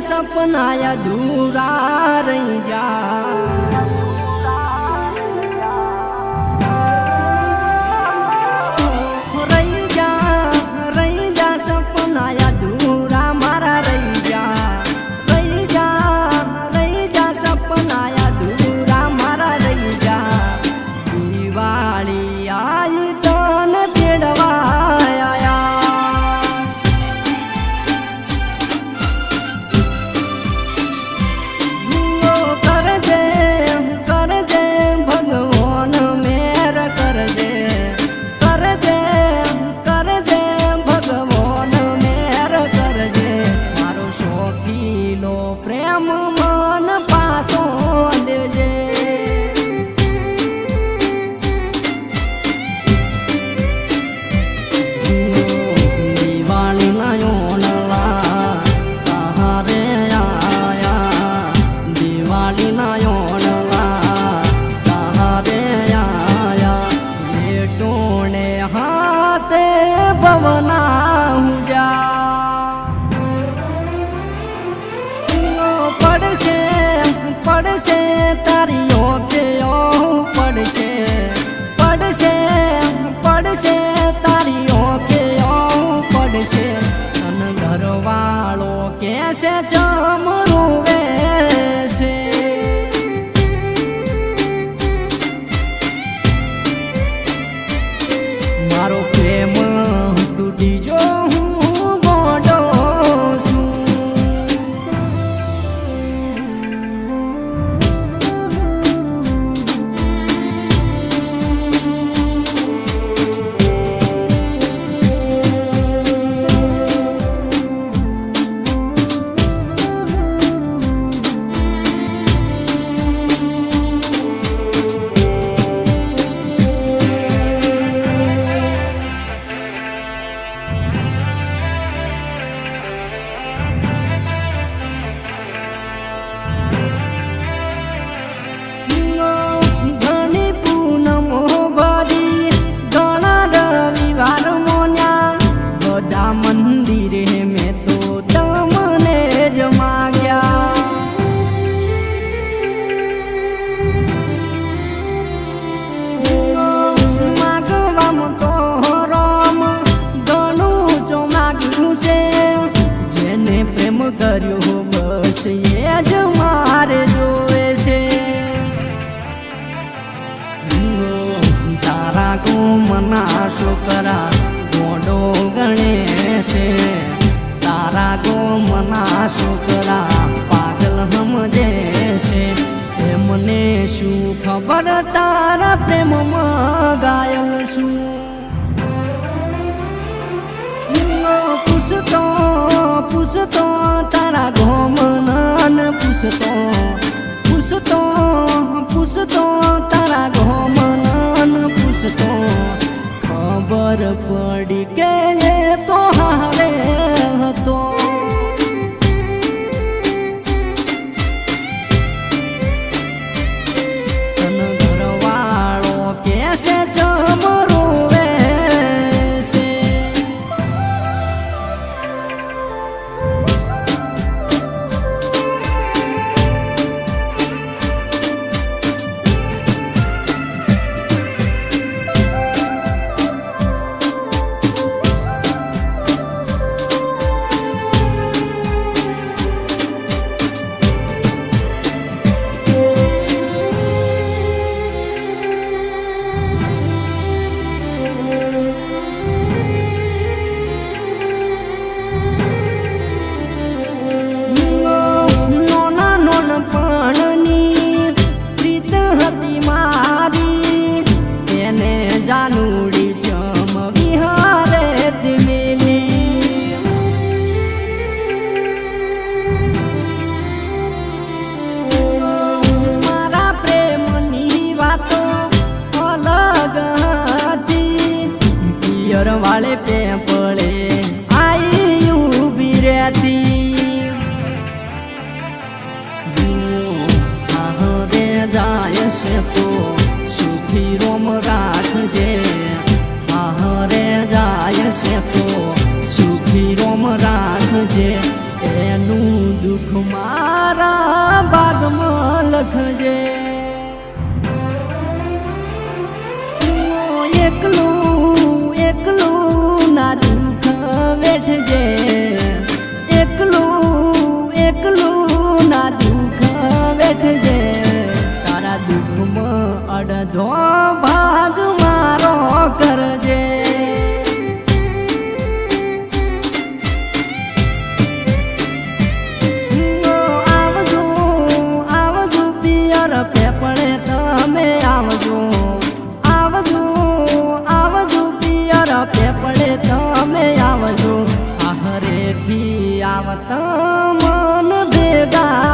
સપનાયા દૂરા રહી જા. પડશે, તારી ઓકે પડશે પડશે પડશે, તારી ઓકે પડશે. અને ઘરવાળો કેસે ચમરું વેશે. મારો પ્રેમ કર્યો બસ જ મારે જોવે છે. તારા કો મના છોકરા ગોડો ગણે છે. તારા કો મના છોકરા પાગલ સમજે છે. એમને શું ખબર તારા પ્રેમમાં ગાયલ છું? પૂછતો પૂછતો ખબર પડી કે તો હારે હતો. વાળે પેપળે. આઈ ઊભી આહરે જાય છે તો સુખી રોમ રાખજે. આહરે જાય છે તો સુખી રોમ રાખજે. એનું દુઃખ મારા બાગમાં લખજે. yeah. मत मन देगा